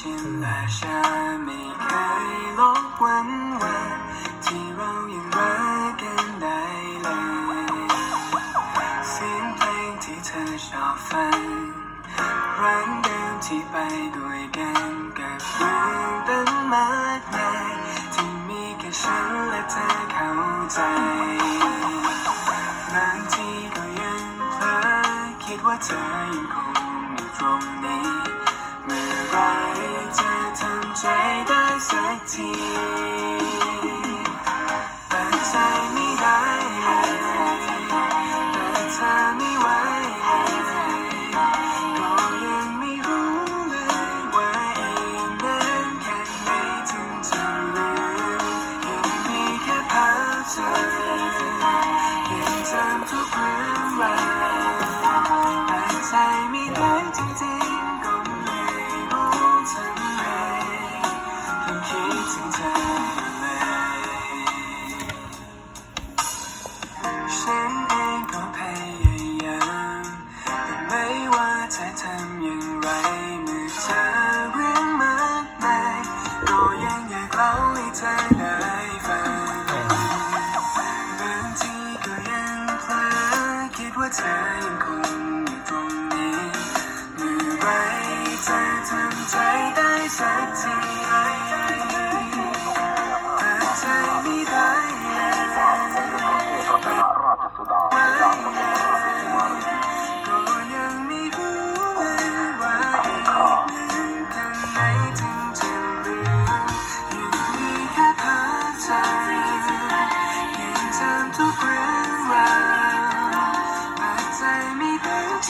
ชินและฉันไม่เคยลบวันวันที่เรายังรักกันได้เลยเสียงเพลงที่เธอชอบฟังร้านเดิมที่ไปด้วยกันกับเรื่องตั้งมากมายที่มีแค่ฉันและเธอเข้าใจบางทีก็ยังเพลอคิดว่าเธอยังคงอยู่ตรงนี้ เมื่อไรจะทำใจได้สักทีเปิดใจไม่ได้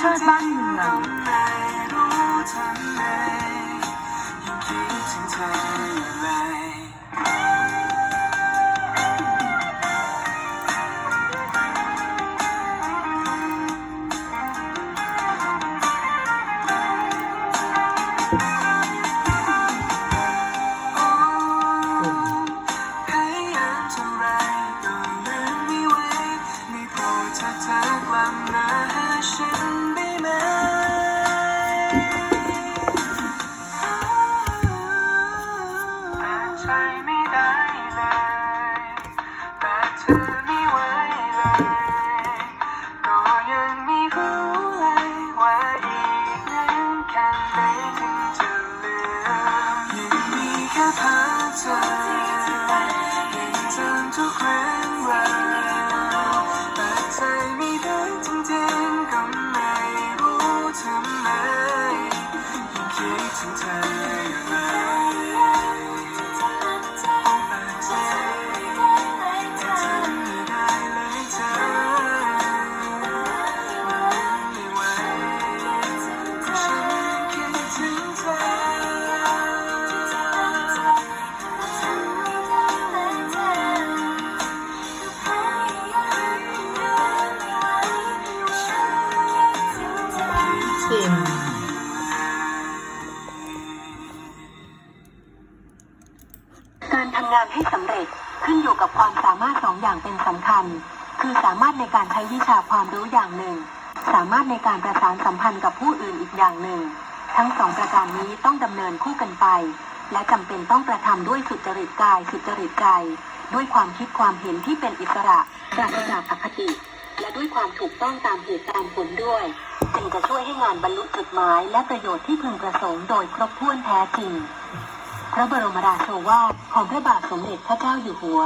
ได้จริดบ้านเมือง คิ ให้สำเร็จขึ้นอยู่กับความสามารถสองอย่างเป็นสำคัญ คือสามารถในการใช้วิชาความรู้อย่างหนึ่ง สามารถในการประสานสัมพันธ์กับผู้อื่นอีกอย่างหนึ่ง ทั้งสองประการนี้ต้องดำเนินคู่กันไป และจำเป็นต้องกระทำด้วยสุจริตกายสุจริตใจ ด้วยความคิดความเห็นที่เป็นอิสระปราศจากอคติ และด้วยความถูกต้องตามเหตุตามผลด้วยจึงจะช่วยให้งานบรรลุจุดหมาย และประโยชน์ที่พึงประสงค์โดยครบถ้วนแท้จริง พระบรมราโชวาทของพระบาทสมเด็จพระเจ้าอยู่หัว